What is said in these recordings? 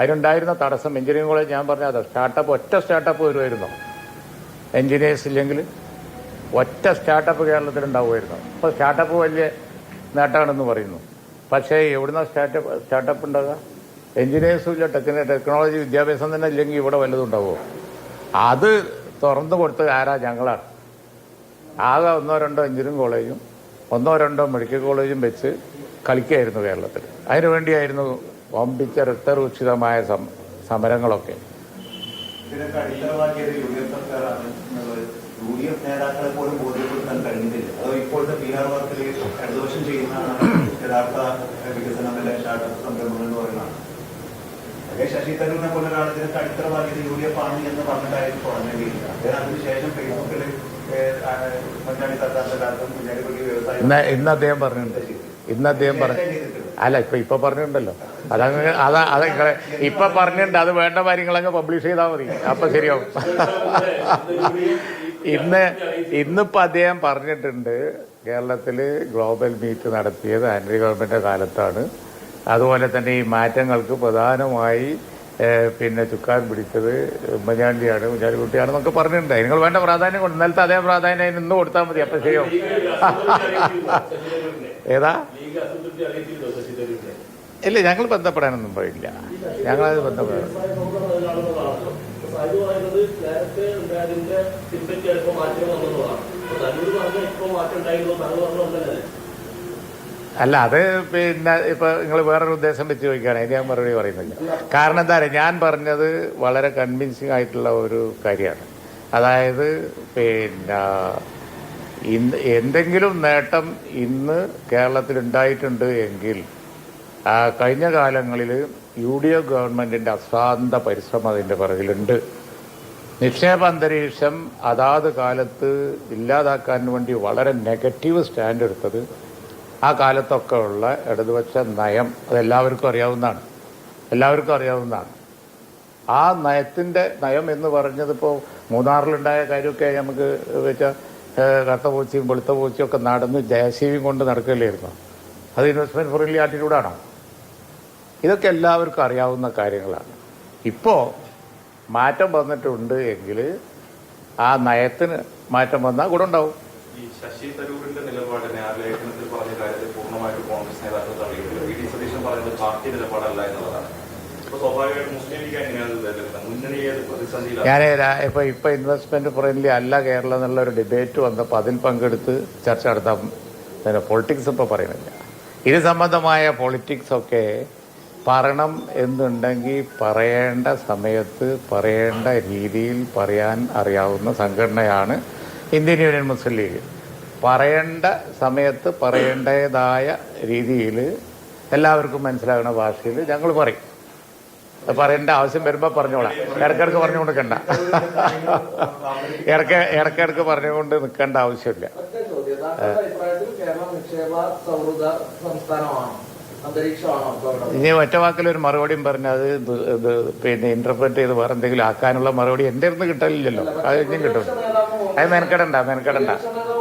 അതിനുണ്ടായിരുന്ന തടസ്സം engineering college ഞാൻ പറഞ്ഞത് സ്റ്റാർട്ടപ്പ് ഒറ്റ സ്റ്റാർട്ടപ്പ് വരുമായിരുന്നോ. എഞ്ചിനീയേഴ്സ് ഇല്ലെങ്കിൽ ഒറ്റ സ്റ്റാർട്ടപ്പ് കേരളത്തിൽ ഉണ്ടാവുമായിരുന്നു. അപ്പോൾ സ്റ്റാർട്ടപ്പ് വലിയ നേട്ടമാണെന്ന് പറയുന്നു. പക്ഷേ എവിടുന്ന സ്റ്റാർട്ടപ്പ് സ്റ്റാർട്ടപ്പ് ഉണ്ടാകുക എഞ്ചിനീയേഴ്സും ഇല്ല ടെക്നോ ടെക്നോളജി വിദ്യാഭ്യാസം തന്നെ ഇല്ലെങ്കിൽ ഇവിടെ വല്ലതും ഉണ്ടാവുമോ? അത് തുറന്നു കൊടുത്തത് ആരാ? ഞങ്ങളാണ്. ആകെ ഒന്നോ രണ്ടോ എഞ്ചിനീയറിംഗ് കോളേജും ഒന്നോ രണ്ടോ മെഡിക്കൽ കോളേജും വെച്ച് കളിക്കുകയായിരുന്നു കേരളത്തിൽ. അതിനുവേണ്ടിയായിരുന്നു വമ്പിച്ച രക്തരൂക്ഷിതമായ സമരങ്ങളൊക്കെ. എന്ന് പറയുന്നതാണ് അതേ ശശി തരൂരിനെ പോലെ ഒരാൾ ഇതിനൊക്കെ യു ഡി എഫ് ആണ് എന്ന് പറഞ്ഞിട്ടായിരുന്നു തുടങ്ങേണ്ടിയിരിക്കുക അദ്ദേഹം അതിനുശേഷം ഫേസ്ബുക്കിൽ ഇന്ന് അദ്ദേഹം പറഞ്ഞിട്ടുണ്ട്. ഇന്ന് അദ്ദേഹം പറഞ്ഞു അല്ല ഇപ്പൊ ഇപ്പൊ പറഞ്ഞിട്ടുണ്ടല്ലോ. അതങ്ങ് അതാ അത് ഇപ്പൊ പറഞ്ഞിട്ടുണ്ട്. അത് വേണ്ട കാര്യങ്ങളങ്ങ് പബ്ലിഷ് ചെയ്താൽ മതി. അപ്പൊ ശരിയാവും. ഇന്ന് ഇന്നിപ്പോ അദ്ദേഹം പറഞ്ഞിട്ടുണ്ട് കേരളത്തിൽ ഗ്ലോബൽ മീറ്റ് നടത്തിയത് ആന്റണി ഗവൺമെന്റ് കാലത്താണ്. അതുപോലെ തന്നെ ഈ മാറ്റങ്ങൾക്ക് പ്രധാനമായി പിന്നെ ചുക്കാൻ പിടിച്ചത് ഉമ്മൻചാണ്ടിയാണ് ഉമ്മൻചാണ്ടിക്കുട്ടിയാണെന്നൊക്കെ പറഞ്ഞിട്ടുണ്ട്. നിങ്ങൾ വേണ്ട പ്രാധാന്യം കൊണ്ട് ഇന്നലത്തെ അതേ പ്രാധാന്യം ഇന്ന് കൊടുത്താൽ മതി. അപ്പൊ ശരിയാവും. ഏതാ? ഇല്ല ഞങ്ങൾ ബന്ധപ്പെടാനൊന്നും പറയില്ല ഞങ്ങളത് ബന്ധപ്പെടാൻ അല്ല അത് പിന്നെ ഇപ്പൊ നിങ്ങൾ വേറൊരു ഉദ്ദേശം വെച്ച് ചോദിക്കുകയാണ്. അതിന് ഞാൻ മറുപടി പറയുന്നില്ല. കാരണം എന്താ പറയുക ഞാൻ പറഞ്ഞത് വളരെ കൺവിൻസിങ് ആയിട്ടുള്ള ഒരു കാര്യമാണ്. അതായത് പിന്നെ എന്തെങ്കിലും നേട്ടം ഇന്ന് കേരളത്തിൽ ഉണ്ടായിട്ടുണ്ട് എങ്കിൽ കഴിഞ്ഞ കാലങ്ങളിൽ യു ഡി എഫ് ഗവൺമെന്റിന്റെ അശാന്ത പരിശ്രമം അതിന്റെ പിറകിലുണ്ട്. നിക്ഷേപ അന്തരീക്ഷം അതാത് കാലത്ത് ഇല്ലാതാക്കാൻ വേണ്ടി വളരെ നെഗറ്റീവ് സ്റ്റാൻഡ് എടുത്തത് ആ കാലത്തൊക്കെ ഉള്ള ഇടതുപക്ഷ നയം അതെല്ലാവർക്കും അറിയാവുന്നതാണ്. എല്ലാവർക്കും അറിയാവുന്നതാണ്. ആ നയത്തിന്റെ നയം എന്ന് പറഞ്ഞതിപ്പോൾ മൂന്നാറിലുണ്ടായ കാര്യമൊക്കെ നമുക്ക് വെച്ചാൽ കറുത്ത പൂച്ചയും വെളുത്ത പൂച്ചയും ഒക്കെ നടന്ന് ജയശീവിയും കൊണ്ട് നടക്കില്ലായിരുന്നു അത് ഇൻവെസ്റ്റ്മെന്റ് ഫ്രണ്ട്ലി ആറ്റിറ്റ്യൂഡാണോ? ഇതൊക്കെ എല്ലാവർക്കും അറിയാവുന്ന കാര്യങ്ങളാണ്. ഇപ്പോൾ മാറ്റം വന്നിട്ടുണ്ട് എങ്കിൽ ആ നയത്തിന് മാറ്റം വന്നാൽ കൂടെ ഈ ശശി തരൂരിന്റെ നിലപാടിനെ ആ ലേഖനത്തിൽ പറഞ്ഞ കാര്യത്തിൽ പൂർണമായിട്ട് കോൺഗ്രസ് നേതാക്കൾ തള്ളിയിട്ടില്ല. വി. ഡി. സതീശൻ പറയുന്നത് പാർട്ടി നിലപാടല്ല എന്നുള്ളതാണ്. അപ്പൊ സ്വാഭാവികമായിട്ടും മുസ്ലിം ലീഗ് എങ്ങനെയാണ് ഞാൻ ഇപ്പൊ ഇപ്പൊ ഇൻവെസ്റ്റ്മെന്റ് ഫ്രണ്ട്ലി അല്ല കേരളം എന്നുള്ള ഒരു ഡിബേറ്റ് വന്നപ്പോൾ അതിൽ പങ്കെടുത്ത് ചർച്ച നടത്താൻ പിന്നെ പൊളിറ്റിക്സ് ഇപ്പൊ പറയുന്നില്ല. ഇത് സംബന്ധമായ പൊളിറ്റിക്സ് ഒക്കെ പറയണം എന്നുണ്ടെങ്കിൽ പറയേണ്ട സമയത്ത് പറയേണ്ട രീതിയിൽ പറയാൻ അറിയാവുന്ന സംഘടനയാണ് ഇന്ത്യൻ യൂണിയൻ മുസ്ലിം ലീഗ്. പറയേണ്ട സമയത്ത് പറയേണ്ടതായ രീതിയിൽ എല്ലാവർക്കും മനസ്സിലാകുന്ന ഭാഷയിൽ ഞങ്ങൾ പറയും. പറയേണ്ട ആവശ്യം വരുമ്പോൾ പറഞ്ഞോളാം. ഇടക്കിടക്ക് പറഞ്ഞു കൊടുക്കണ്ട ഇടയ്ക്ക് ഇടക്കിടക്ക് പറഞ്ഞുകൊണ്ട് നിൽക്കേണ്ട ആവശ്യമില്ല. ഇനി ഒറ്റ വാക്കിൽ ഒരു മറുപടിയും പറഞ്ഞ് അത് പിന്നെ ഇന്റർപ്രറ്റ് ചെയ്ത് വേറെ എന്തെങ്കിലും ആക്കാനുള്ള മറുപടി എന്റെ അടുത്ത് കിട്ടലില്ലല്ലോ. അത് ഇനിയും കിട്ടും. അത് മെനക്കെടണ്ട മെനക്കെടണ്ട.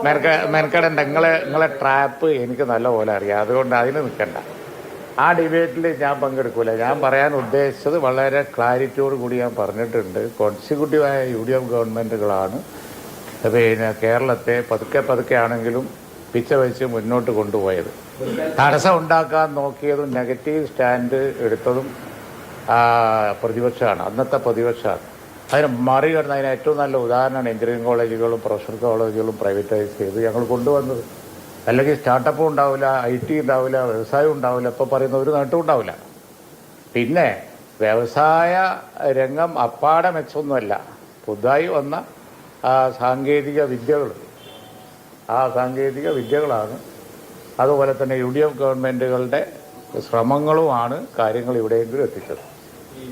മെനക്ക മെനക്കെടണ്ട. നിങ്ങളെ നിങ്ങളെ ട്രാപ്പ് എനിക്ക് നല്ല പോലെ അറിയാം. അതുകൊണ്ട് അതിന് നിൽക്കണ്ട ആ ഡിബേറ്റിൽ ഞാൻ പങ്കെടുക്കൂല. ഞാൻ പറയാൻ ഉദ്ദേശിച്ചത് വളരെ ക്ലാരിറ്റിയോട് കൂടി ഞാൻ പറഞ്ഞിട്ടുണ്ട്. കോൺസിക്യൂട്ടീവായ യു ഡി എഫ് ഗവൺമെന്റുകളാണ് പിന്നെ കേരളത്തെ പതുക്കെ പതുക്കെ ആണെങ്കിലും പിച്ച വെച്ച് മുന്നോട്ട് കൊണ്ടുപോയത്. തടസ്സം ഉണ്ടാക്കാൻ നോക്കിയതും നെഗറ്റീവ് സ്റ്റാൻഡ് എടുത്തതും പ്രതിപക്ഷമാണ്. അന്നത്തെ പ്രതിപക്ഷമാണ്. അതിന് മറികടന്ന് അതിന് ഏറ്റവും നല്ല ഉദാഹരണമാണ് എഞ്ചിനീയറിംഗ് കോളേജുകളും പ്രൊഫഷണൽ കോളേജുകളും പ്രൈവറ്റൈസ് ചെയ്ത് ഞങ്ങൾ കൊണ്ടുവന്നത്. അല്ലെങ്കിൽ സ്റ്റാർട്ടപ്പും ഉണ്ടാവില്ല ഐ ടി ഉണ്ടാവില്ല വ്യവസായം ഉണ്ടാവില്ല ഇപ്പോൾ പറയുന്ന ഒരു നേട്ടവും ഉണ്ടാവില്ല. പിന്നെ വ്യവസായ രംഗം അപ്പാടെ മെച്ചൊന്നുമല്ല. പുതുതായി വന്ന സാങ്കേതിക വിദ്യകൾ. ആ സാങ്കേതിക വിദ്യകളാണ്. അതുപോലെ തന്നെ യു ഡി എഫ് ഗവൺമെന്റുകളുടെ ശ്രമങ്ങളുമാണ് കാര്യങ്ങൾ ഇവിടെയെങ്കിലും എത്തിച്ചത്.